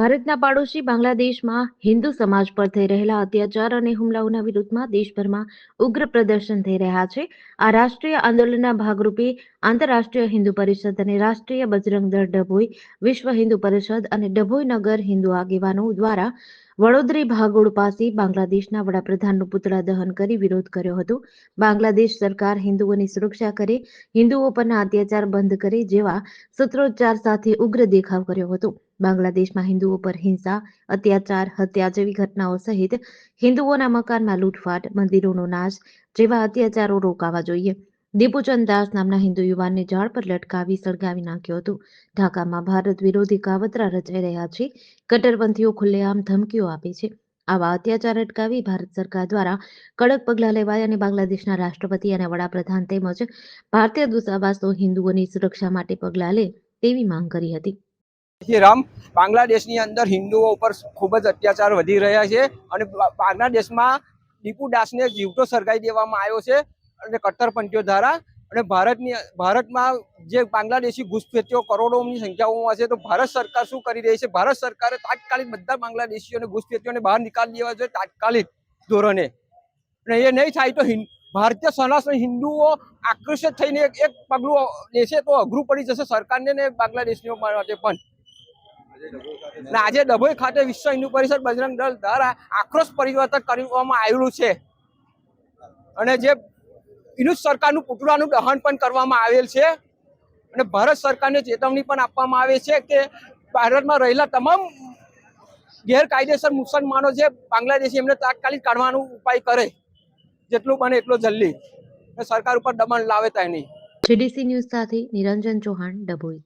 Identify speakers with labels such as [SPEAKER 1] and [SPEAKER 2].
[SPEAKER 1] ભારતના પાડોશી બાંગ્લાદેશમાં હિન્દુ સમાજ પર થઈ રહેલા અત્યાચાર અને હુમલાઓના વિરુદ્ધમાં દેશભરમાં ઉગ્ર પ્રદર્શન થઈ રહ્યા છે. આ રાષ્ટ્રીય આંદોલનના ભાગરૂપે આંતરરાષ્ટ્રીય હિન્દુ પરિષદ અને રાષ્ટ્રીય બજરંગ દળ ડભોઈ, વિશ્વ હિન્દુ પરિષદ અને ડભોઈ નગર હિન્દુ આગેવાનો દ્વારા વડોદરી ભાગોળ પાસે બાંગ્લાદેશના વડાપ્રધાનનું પુતળા દહન કરી વિરોધ કર્યો હતો. બાંગ્લાદેશ સરકાર હિન્દુઓની સુરક્ષા કરે, હિન્દુઓ પરના અત્યાચાર બંધ કરે જેવા સૂત્રોચ્ચાર સાથે ઉગ્ર દેખાવ કર્યો હતો. બાંગ્લાદેશમાં હિન્દુઓ પર હિંસા, અત્યાચાર, હત્યા જેવી ઘટનાઓ સહિત હિન્દુઓના મકાનમાં લૂંટફાટ, મંદિરોનો નાશ જેવા અત્યાચારો રોકાવા જોઈએ. દીપુચંદ દાસ નામના હિન્દુ યુવાનને ઝાડ પર લટકાવી સળગાવી નાખ્યો હતો. ઢાકામાં ભારત વિરોધી કાવતરા રચાઈ રહ્યા છે. કટ્ટરપંથીઓ ખુલ્લેઆમ ધમકીઓ આપે છે. આવા અત્યાચાર અટકાવી ભારત સરકાર દ્વારા કડક પગલાં લેવાય અને બાંગ્લાદેશના રાષ્ટ્રપતિ અને વડાપ્રધાન તેમજ ભારતીય દૂતાવાસો હિન્દુઓની સુરક્ષા માટે પગલાં લે તેવી માંગ કરી હતી.
[SPEAKER 2] રામ બાંગ્લાદેશની અંદર હિન્દુઓ ઉપર ખૂબ જ અત્યાચાર વધી રહ્યા છે અને બાંગ્લાદેશમાં દીપુ દાસને જીવતો સળગાવી દેવામાં આવ્યો છે અને કટ્ટરપંથીઓ દ્વારા અને ભારતની, ભારતમાં જે બાંગ્લાદેશી ઘૂસપેટીઓ કરોડોની સંખ્યાઓમાં છે, તો ભારત સરકાર શું કરી રહી છે? ભારત સરકારે તાત્કાલિક બધા બાંગ્લાદેશીઓને અને ઘૂસપેઠીઓને બહાર નીકાળી દેવા જોઈએ તાત્કાલિક ધોરણે. અને એ નહીં થાય તો ભારતીય સનાતન હિન્દુઓ આકર્ષિત થઈને એક પગલું લેશે તો અઘરું પડી જશે સરકારને ને બાંગ્લાદેશીઓ માટે પણ. અને આજે ડભોઈ ખાતે વિશ્વ હિન્દુ પરિષદ બજરંગ દળ દ્વારા આક્રોશ પરિવર્તન કરવામાં આવેલું છે. અને જે વિરુદ્ધ સરકારનું પુતળાનું દહન પણ કરવામાં આવેલ છે. અને ભારત સરકારને ચેતવણી પણ આપવામાં આવે છે કે ભારતમાં રહેલા તમામ ગેરકાયદેસર મુસલમાનો છે બાંગ્લાદેશી એમને તાત્કાલિક કાઢવાનો ઉપાય કરે, જેટલું બને એટલો જલ્દી. સરકાર ઉપર દમણ લાવે ત્યાં નહીં
[SPEAKER 1] જીડીસી ન્યૂઝ સાથે નિરંજન ચૌહાણ, ડભોઈ.